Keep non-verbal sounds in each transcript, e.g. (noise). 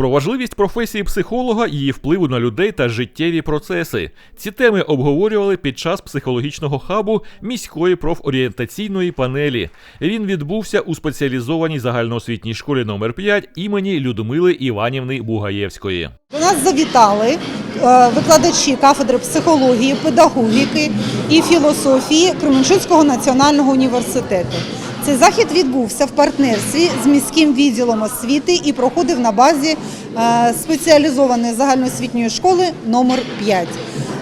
Про важливість професії психолога, її впливу на людей та життєві процеси. Ці теми обговорювали під час психологічного хабу міської профорієнтаційної панелі. Він відбувся у спеціалізованій загальноосвітній школі номер 5 імені Людмили Іванівни Бугаєвської. До нас завітали е, викладачі кафедри психології, педагогіки і філософії Кременчуцького національного університету. Цей захід відбувся в партнерстві з міським відділом освіти і проходив на базі е, спеціалізованої загальноосвітньої школи номер 5,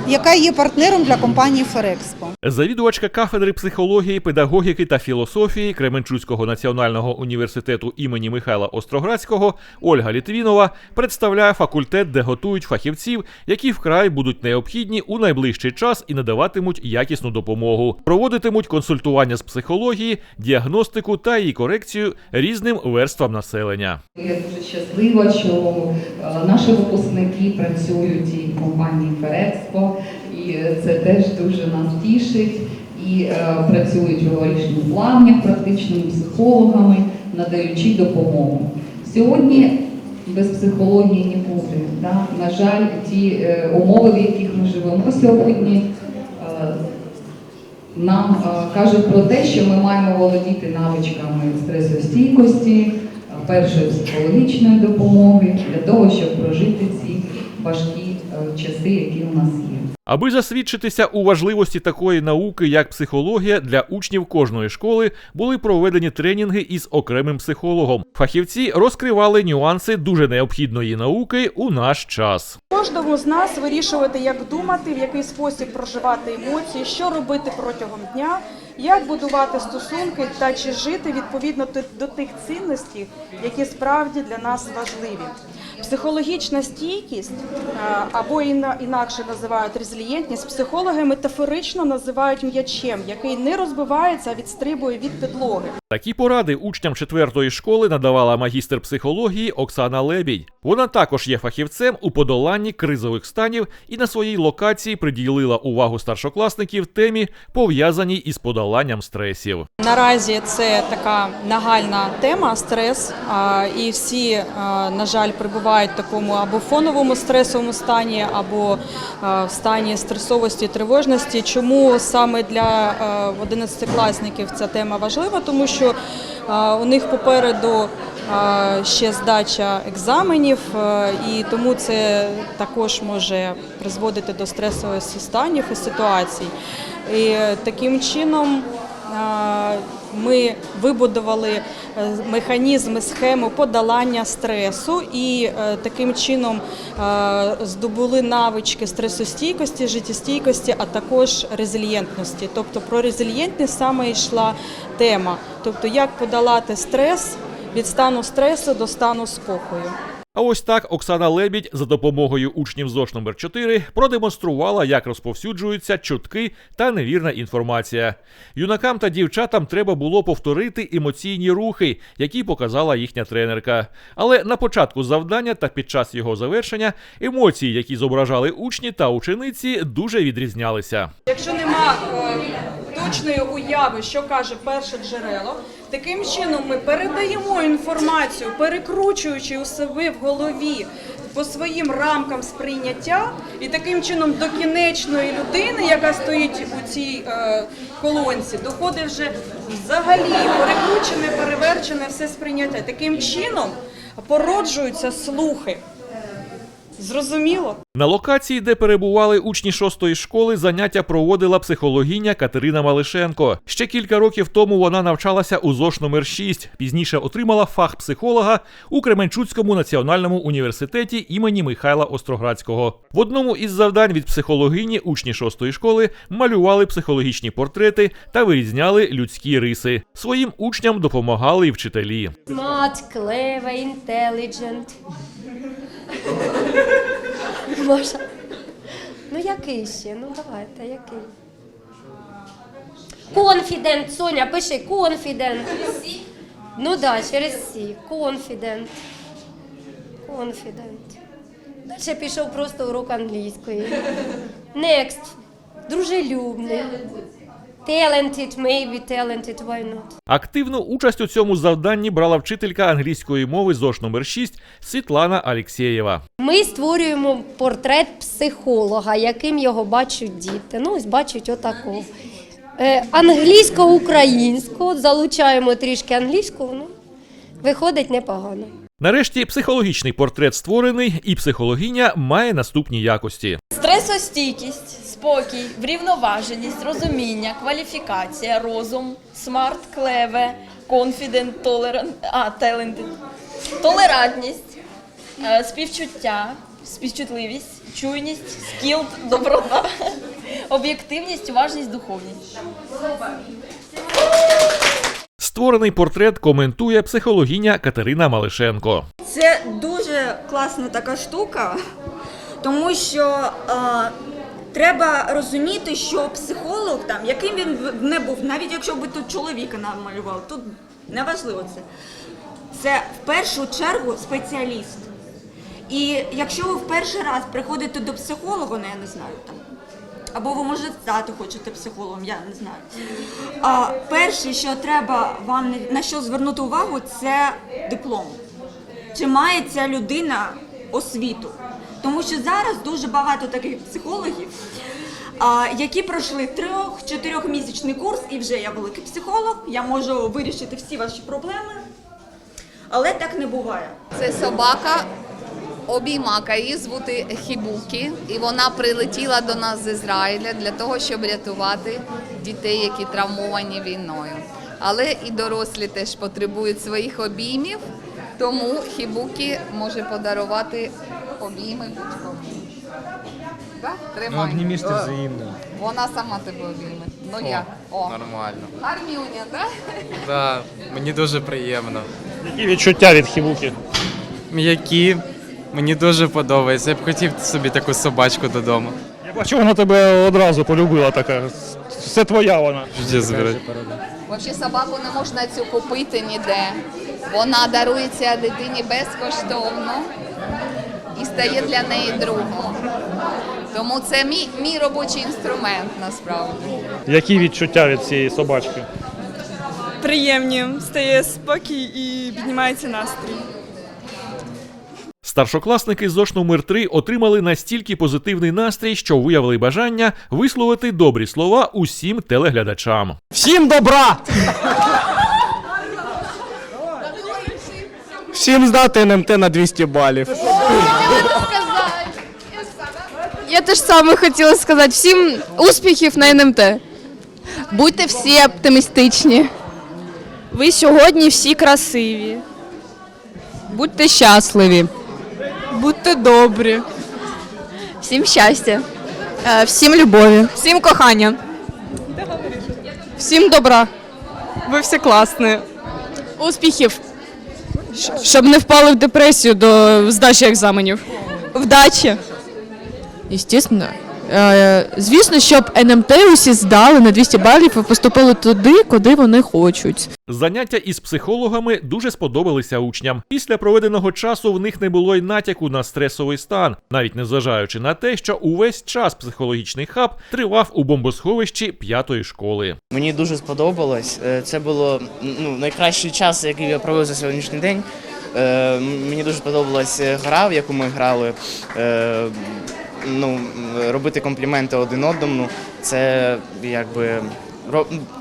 яка є партнером для компанії Ферекспо. Завідувачка кафедри психології, педагогіки та філософії Кременчуцького національного університету імені Михайла Остроградського Ольга Літвінова представляє факультет, де готують фахівців, які вкрай будуть необхідні у найближчий час і надаватимуть якісну допомогу. Проводитимуть консультування з психології, діагностику та її корекцію різним верствам населення. Я дуже щаслива, що е, наші випускники працюють і в компанії Ферекспо, це теж дуже нас тішить. І е, працюють в горішніх плавнях практичними психологами, надаючи допомогу. Сьогодні без психології нікуди. Да? На жаль, ті е, умови, в яких ми живемо сьогодні, е, нам е, кажуть про те, що ми маємо володіти навичками стресостійкості, першої психологічної допомоги для того, щоб прожити ці важкі часи, які у нас є. Аби засвідчитися у важливості такої науки, як психологія, для учнів кожної школи були проведені тренінги із окремим психологом. Фахівці розкривали нюанси дуже необхідної науки у наш час. Кожному з нас вирішувати, як думати, в який спосіб проживати емоції, що робити протягом дня, як будувати стосунки та чи жити відповідно до тих цінностей, які справді для нас важливі. Психологічна стійкість е, або іна- інакше називають резилієнтність, психологи метафорично називають м'ячем, який не розбивається, а відстрибує від підлоги. Такі поради учням четвертої школи надавала магістр психології Оксана Лебідь. Вона також є фахівцем у подоланні кризових станів і на своїй локації приділила увагу старшокласників темі, пов'язаній із подоланням стресів. Наразі це така нагальна тема стрес, і всі, на жаль, перебувають в такому або фоновому стресовому стані, або в стані стресовості, тривожності. Чому саме для а, 11-класників ця тема важлива? Тому що а, у них попереду ще здача екзаменів, і тому це також може призводити до стресових станів і ситуацій. І е, таким чином. Ми вибудували е, механізми, схему подолання стресу і е, таким чином е, здобули навички стресостійкості, життєстійкості, а також резильєнтності. Тобто про резильєнтність саме йшла тема. Тобто, як подолати стрес від стану стресу до стану спокою. А ось так Оксана Лебідь за допомогою учнів ЗОШ номер 4 продемонструвала, як розповсюджуються чутки та невірна інформація. Юнакам та дівчатам треба було повторити емоційні рухи, які показала їхня тренерка. Але на початку завдання та під час його завершення емоції, які зображали учні та учениці, дуже відрізнялися. Якщо нема е, уяви, що каже перше джерело, таким чином ми передаємо інформацію, перекручуючи у себе в голові по своїм рамкам сприйняття, і таким чином до кінечної людини, яка стоїть у цій е, колонці, доходить вже взагалі перекручене, переверчене все сприйняття. Таким чином породжуються слухи. Зрозуміло? На локації, де перебували учні шостої школи, заняття проводила психологиня Катерина Малишенко. Ще кілька років тому вона навчалася у ЗОШ номер 6 Пізніше отримала фах психолога у Кременчуцькому національному університеті імені Михайла Остроградського. В одному із завдань від психологині учні шостої школи малювали психологічні портрети та вирізняли людські риси. Своїм учням допомагали й вчителі. Smart, clever, intelligent. Маша. Ну який ще? Ну давайте, який? Confident, Соня, пиши confident. Ну да, через сі. Confident. Confident. Далі пішов просто урок англійської. Next. Дружелюбний. Talented, maybe talented, why not? Активну участь у цьому завданні брала вчителька англійської мови ЗОШ номер 6 Світлана Алєксєєва. Ми створюємо портрет психолога, яким його бачать діти. Ну, ось бачать отакого. Е, англійсько-українську, залучаємо трішки англійську, ну, виходить непогано. Нарешті психологічний портрет створений, і психологиня має наступні якості. Стресостійкість, спокій, врівноваженість, розуміння, кваліфікація, розум, смарт, клеве, confident, толерант, а, talented, толерантність, е, співчуття, співчутливість, чуйність, skilled, доброта, (laughs) об'єктивність, уважність, духовність. Створений портрет коментує психологиня Катерина Малишенко. Це дуже класна така штука, тому що е, треба розуміти, що психолог, там, яким він не був, навіть якщо би тут чоловіка намалював, тут неважливо це. Це в першу чергу спеціаліст. І якщо ви в перший раз приходите до психолога, ну я не знаю там. Або ви може стати хочете психологом, я не знаю. А перше, що треба вам на що звернути увагу, це диплом чи має ця людина освіту. Тому що зараз дуже багато таких психологів, які пройшли трьох-чотирьохмісячний курс, і вже я великий психолог, я можу вирішити всі ваші проблеми. Але так не буває. Це собака обіймака, її звути Хібукі, і вона прилетіла до нас з Ізраїля для того, щоб рятувати дітей, які травмовані війною. Але і дорослі теж потребують своїх обіймів, тому Хібукі може подарувати обійми будь-кому. Да? Тримай. обніміште взаємно. Вона сама тебе обійме. Ну як? О, Нормально. гармюня, так? Да, мені дуже приємно. Які відчуття від хібуки? М'які, мені дуже подобається. Я б хотів собі таку собачку додому. Я бачу, вона тебе одразу полюбила така. Все твоя вона. Взагалі собаку не можна цю купити ніде. Вона дарується дитині безкоштовно і стає для неї другом. Тому це мій, мій робочий інструмент насправді. Які відчуття від цієї собачки? Приємні, стає спокій і піднімається настрій. Старшокласники з ЗОШ номер 3 отримали настільки позитивний настрій, що виявили бажання висловити добрі слова усім телеглядачам. Всім добра! Всім здати НМТ на 200 балів. Я теж саме хотіла сказати всім успіхів на НМТ. Будьте всі оптимістичні. Ви сьогодні всі красиві. Будьте щасливі. Будьте добрі. Всім щастя. Е, Всім любові. Всім кохання. Всім добра. Ви всі класні. Успіхів. Щоб не впали в депресію до здачі екзаменів. Вдачі. Естественно. Е, Звісно, щоб НМТ усі здали на 200 балів і поступили туди, куди вони хочуть. Заняття із психологами дуже сподобалися учням. Після проведеного часу в них не було й натяку на стресовий стан, навіть незважаючи на те, що увесь час психологічний хаб тривав у бомбосховищі п'ятої школи. Мені дуже сподобалось. Е, Це було ну, найкращий час, який я провів за сьогоднішній день. Е, Мені дуже сподобалась гра, в яку ми грали. Ну, робити компліменти один одному. Це якби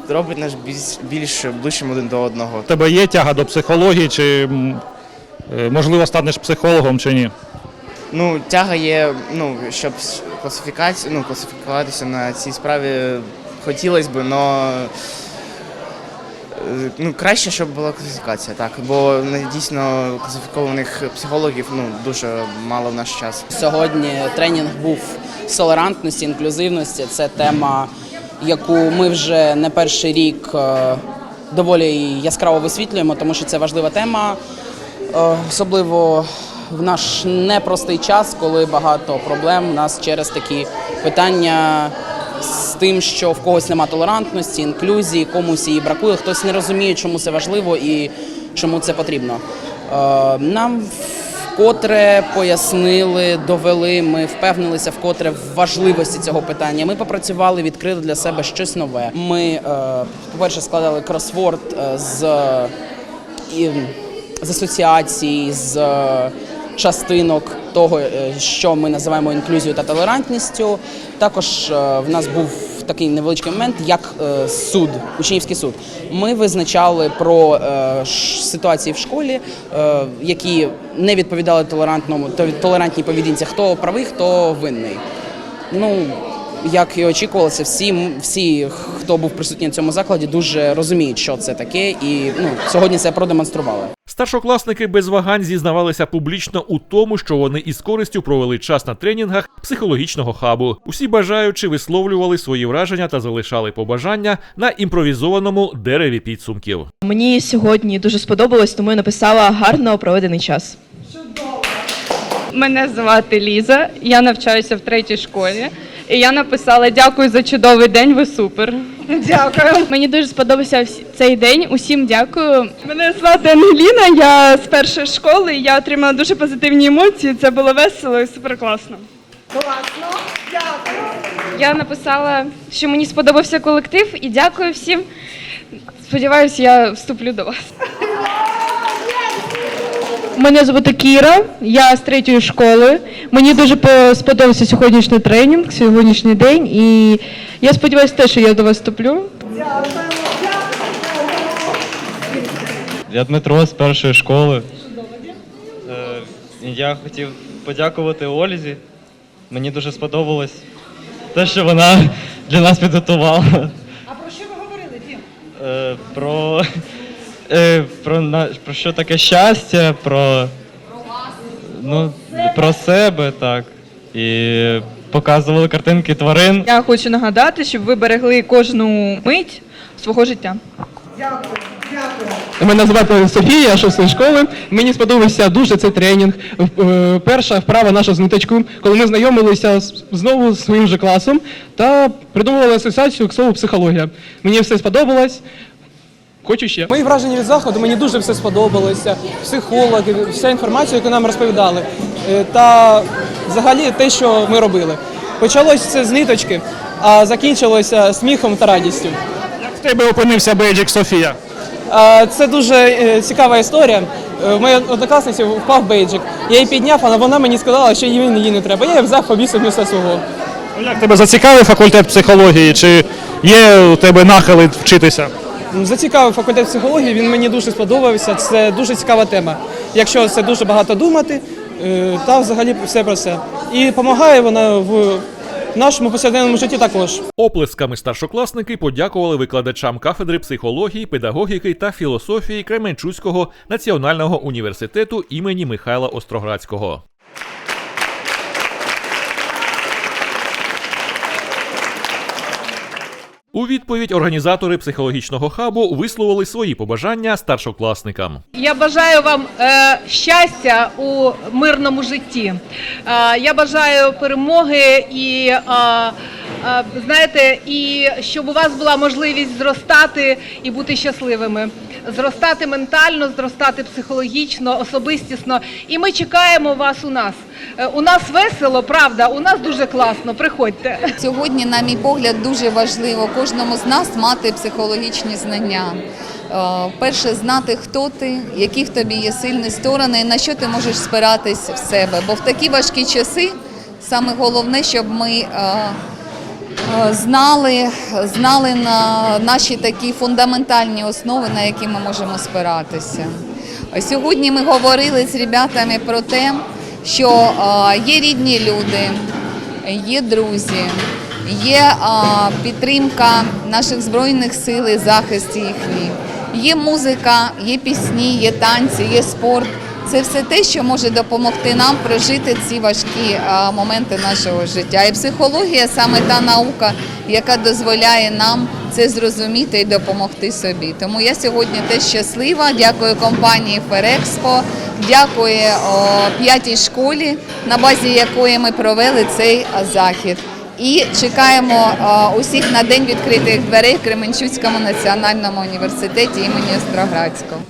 робить нас більш, більш ближчим один до одного. У тебе є тяга до психології, чи е, можливо станеш психологом чи ні? Ну, тяга є, ну, щоб класифікацію, ну, класифікуватися на цій справі хотілося б, але ну, краще, щоб була класифікація, так. Бо ну, дійсно класифікованих психологів ну, дуже мало в наш час. Сьогодні тренінг був з толерантності, інклюзивності. Це тема, яку ми вже не перший рік е, доволі яскраво висвітлюємо, тому що це важлива тема, е, особливо в наш непростий час, коли багато проблем у нас через такі питання. З тим, що в когось немає толерантності, інклюзії, комусь її бракує, хтось не розуміє, чому це важливо і чому це потрібно. Е, Нам вкотре пояснили, довели. Ми впевнилися вкотре в важливості цього питання. Ми попрацювали, відкрили для себе щось нове. Ми, е, по-перше, складали кросворд е, з, і, з асоціацій, з частинок того, е, що ми називаємо інклюзією та толерантністю. Також е, в нас був такий невеличкий момент, як е, суд, учнівський суд. Ми визначали про ситуації в школі, які не відповідали толерантному толерантній поведінці, хто правий, хто винний. Ну, як і очікувалося, всі, всі, хто був присутній на цьому закладі, дуже розуміють, що це таке, і ну, сьогодні це продемонстрували. Старшокласники без вагань зізнавалися публічно у тому, що вони із користю провели час на тренінгах психологічного хабу. Усі бажаючи висловлювали свої враження та залишали побажання на імпровізованому дереві підсумків. Мені сьогодні дуже сподобалось, тому я написала гарно проведений час. Мене звати Ліза, я навчаюся в третій школі. І я написала дякую за чудовий день, ви супер. Дякую. Мені дуже сподобався цей день. Усім дякую. Мене звати Ангеліна, я з першої школи. Я отримала дуже позитивні емоції. Це було весело і супер класно. Класно, дякую. Я написала, що мені сподобався колектив і дякую всім. Сподіваюсь, я вступлю до вас. Мене звати Кіра, я з третьої школи. Мені дуже сподобався сьогоднішній тренінг, сьогоднішній день, і я сподіваюся, теж, що я до вас вступлю. Я Дмитро з першої школи. Е, Я хотів подякувати Ользі. Мені дуже сподобалось те, що вона для нас підготувала. А про що ви говорили, Дім? Е, Про, е, про, на- про що таке щастя, про, ну, про себе, так. І показували картинки тварин. Я хочу нагадати, щоб ви берегли кожну мить свого життя. Мене звати Софія, я шостої школи. Мені сподобався дуже цей тренінг. Е, Перша вправа наша з ниточку, коли ми знайомилися з- знову з своїм же класом та придумували асоціацію к слову психологія. Мені все сподобалось. Хочу ще. Мої враження від заходу мені дуже все сподобалося. Психологи, вся інформація, яку нам розповідали, Е, та взагалі те, що ми робили. Почалось все з ниточки, а закінчилося сміхом та радістю. Як в тебе опинився бейджик Софія? Це дуже е, цікава історія. Е, В моїй однокласниці впав бейджик. Я її підняв, але вона мені сказала, що їй її не треба. Я її взяв, повісив місце свого. Ну, Як тебе зацікавив факультет психології? Чи є у тебе нахили вчитися? Зацікавив факультет психології, він мені дуже сподобався. Це дуже цікава тема. Якщо це дуже багато думати, е, та взагалі все про це. І допомагає вона в нашому повсякденному житті також. Оплесками старшокласники подякували викладачам кафедри психології, педагогіки та філософії Кременчуцького національного університету імені Михайла Остроградського. У відповідь організатори психологічного хабу висловили свої побажання старшокласникам. Я бажаю вам е, щастя у мирному житті. Е, я бажаю перемоги і е, е, знаєте, і щоб у вас була можливість зростати і бути щасливими. Зростати ментально, зростати психологічно, особистісно. І ми чекаємо вас у нас. Е, у нас весело, правда, у нас дуже класно. Приходьте. Сьогодні, на мій погляд, дуже важливо кожному з нас мати психологічні знання. Е, Перше, знати, хто ти, які в тобі є сильні сторони, на що ти можеш спиратись в себе. Бо в такі важкі часи саме головне, щоб ми е, знали, знали на наші такі фундаментальні основи, на які ми можемо спиратися. Сьогодні ми говорили з ребятами про те, що е, є рідні люди, є друзі, є підтримка наших збройних сил і захист їхній. Є музика, є пісні, є танці, є спорт. Це все те, що може допомогти нам прожити ці важкі моменти нашого життя. І психологія саме та наука, яка дозволяє нам це зрозуміти і допомогти собі. Тому я сьогодні теж щаслива. Дякую компанії Ферекспо, дякую п'ятій школі, на базі якої ми провели цей захід. І чекаємо усіх на день відкритих дверей в Кременчуцькому національному університеті імені Остроградського.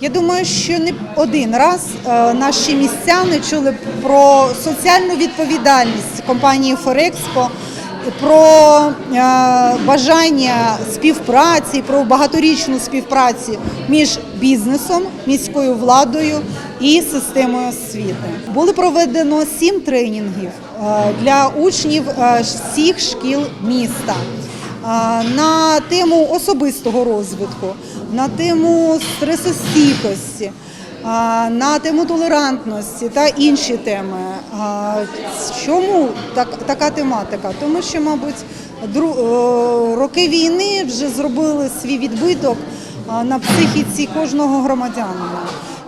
Я думаю, що не один раз е, наші містяни чули про соціальну відповідальність компанії Ферекспо, про е, бажання співпраці, про багаторічну співпрацю між бізнесом, міською владою і системою освіти. Було проведено сім тренінгів е, для учнів всіх шкіл міста на тему особистого розвитку, на тему стресостійкості, на тему толерантності та інші теми. Чому так, така тематика? Тому що, мабуть, дру, роки війни вже зробили свій відбиток на психіці кожного громадянина.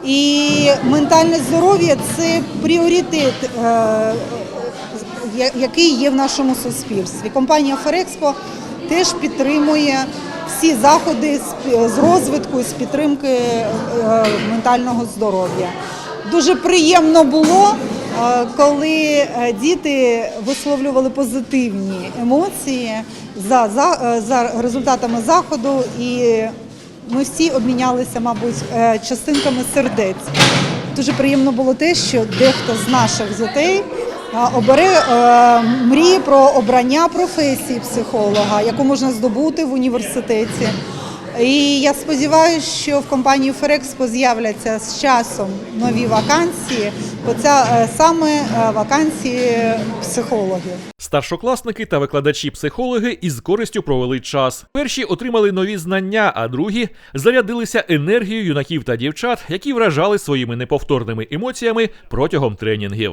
І ментальне здоров'я це пріоритет е, який є в нашому суспільстві. Компанія Ферекспо теж підтримує всі заходи з, розвитку, з підтримки е, ментального здоров'я. Дуже приємно було, е, коли е, діти висловлювали позитивні емоції за, за, за результатами заходу, і ми всі обмінялися, мабуть, частинками сердець. Дуже приємно було те, що дехто з наших дітей а, обере е, про обрання професії психолога, яку можна здобути в університеті. І я сподіваюся, що в компанії Ферекспо з'являться з часом нові вакансії, бо це е, саме е, вакансії психологів. Старшокласники та викладачі-психологи із користю провели час. Перші отримали нові знання, а другі зарядилися енергією юнаків та дівчат, які вражали своїми неповторними емоціями протягом тренінгів.